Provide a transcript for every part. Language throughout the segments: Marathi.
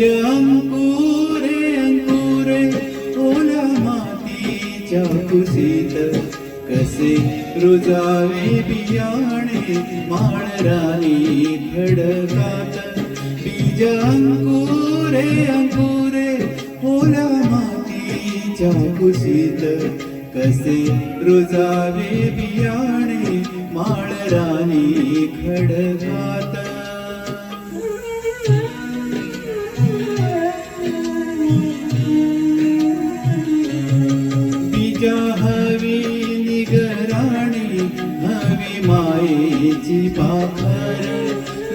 बीज अंकुरे अंकुरे ओला मातीच्या कुसीत कसे रुजावे बियाणे माळराणी खडकात बीज अंकुरे अंकुरे ओला मातीच्या कुसीत कसे रुजावे बियाणे माळराणी खडकात जी पाखर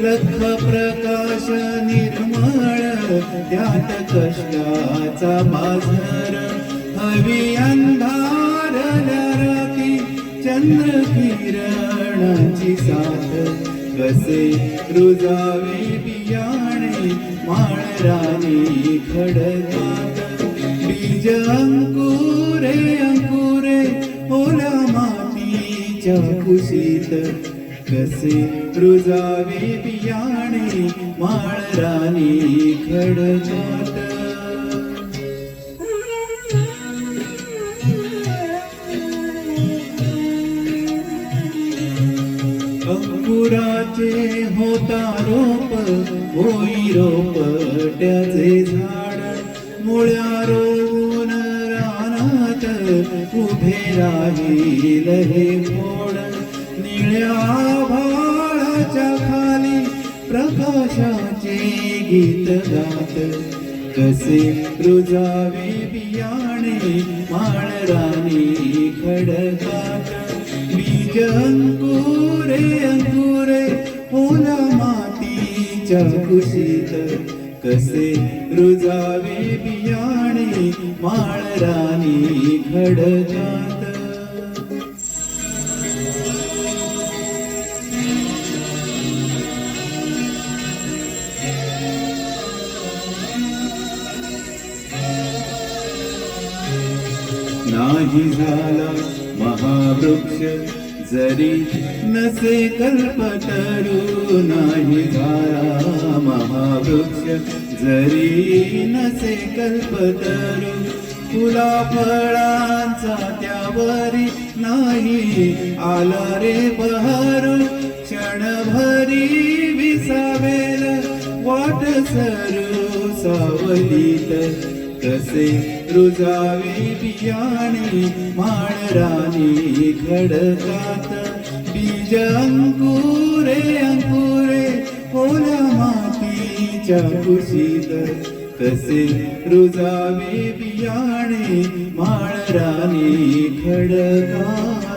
लख प्रकाश निर्मळ त्यात कष्टाचा बाजार हवी अंधार राती चंद्र किरणाची साथ. कसे रुजावे बियाणे माळरानी खडतात बीज अंकुरे अंकुरे ओला मातीच्या कुशीत. कसे रुजावे बियाणे माळरानी खडकात. अंकुराचे होता रोप होई रोप त्याचे झाड. मुळ्या रोवून रानात उभे राहील हे फोड निळ्या भाळाच्या खाली प्रकाशाचे गीत गात. कसे रुजावे बियाणे माळरानी खडकात. बीज अंकुरे अंकुरे ओला मातीच्या कुशीत. कसे रुजावे बियाणे माळरानी खडकात. नाही झाला महावृक्ष जरी नसे कल्पतरू नाही झाला महावृक्ष जरी नसे कल्पतरू फुला फळांचा त्यावरी नाही आला रे बहरू क्षणभरी विसावेल वाट सरू सावलीत तसे रुजावे बियाणे माळरानी घडतात. बीज अंकुरे अंकुरे ओल्या मातीच्या कुशीत. तसे रुजावे बियाणे माळरानी घडतात.